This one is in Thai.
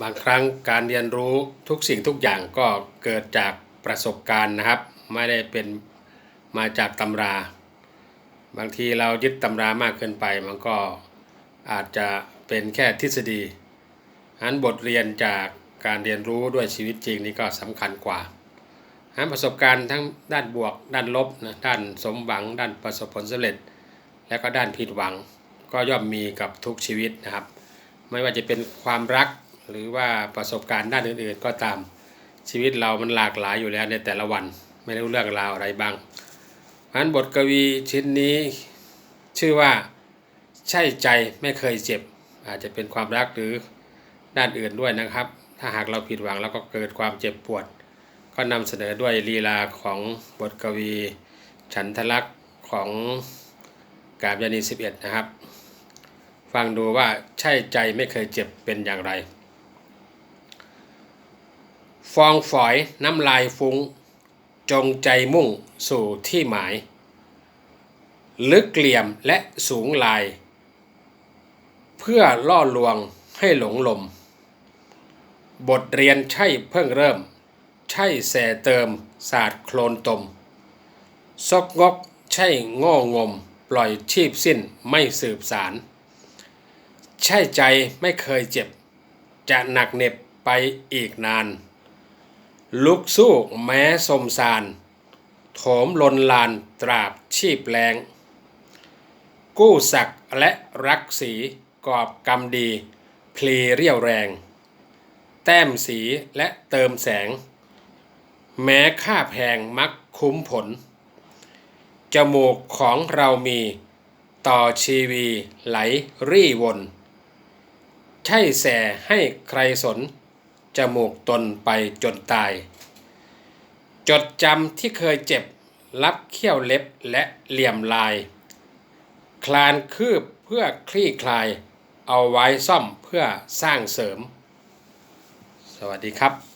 บางครั้งการเรียนรู้ทุกสิ่งทุกอย่างก็เกิดจากประสบการณ์นะครับ ไม่ได้เป็นมาจากตำรา บางทีเรายึดตำรามากเกินไป มันก็อาจจะเป็นแค่ทฤษฎีฉะนั้นบทเรียนจากการเรียนรู้ด้วยชีวิตจริงนี่ก็สำคัญกว่าฉะนั้นประสบการณ์ทั้งด้านบวก ด้านลบนะด้านสมหวัง ด้านประสบผลสำเร็จ และก็ด้านผิดหวัง ก็ย่อมมีกับทุกชีวิตนะครับ ไม่ว่าจะเป็นความรัก หรือว่าประสบการณ์ด้านอื่นๆก็ตามชีวิตเรามันหลากหลายอยู่แล้วในแต่ละวัน ไม่รู้เรื่องราวอะไรบ้างนั้นบทกวีชิ้นนี้ชื่อว่าใช่ใจไม่เคยเจ็บ อาจจะเป็นความรักหรือด้านอื่นด้วยนะครับ ถ้าหากเราผิดหวังแล้วก็เกิดความเจ็บปวด ก็นำเสนอด้วยลีลาของบทกวี ฉันทลักษ์ของกาบยานี11 นะครับ ฟังดูว่าใช่ใจไม่เคยเจ็บเป็นอย่างไร ฟองฝอยน้ำลายฟุง้ง จงใจมุ่งสู่ที่หมาย ลึกเหลี่ยมและสูงลาย เพื่อล่อลวงให้หลงลม บทเรียนใช่เพิ่งเริ่ม ใช่แสเติมศาสตร์โคลนตม ซกงกใช่ง่งม ปล่อยชีพสิ้นไม่สืบสาร ใช่ใจไม่เคยเจ็บ จะหนักเหน็บไปอีกนาน ลุกสู้แม้สมสาร โถมลนลานตราบชีพแรง กู้ศักดิ์และรักสีกอบกรรมดี พลีเรียวแรง แต้มสีและเติมแสง แม้ค่าแพงมักคุ้มผล จมูกของเรามีต่อชีวีไหลรี่วน ใช่แสให้ใครสน จมูกตนไปจนตาย จดจำที่เคยเจ็บ รับเขี้ยวเล็บและเหลี่ยมลาย คลานคืบเพื่อคลี่คลาย เอาไว้ซ่อมเพื่อสร้างเสริม สวัสดีครับ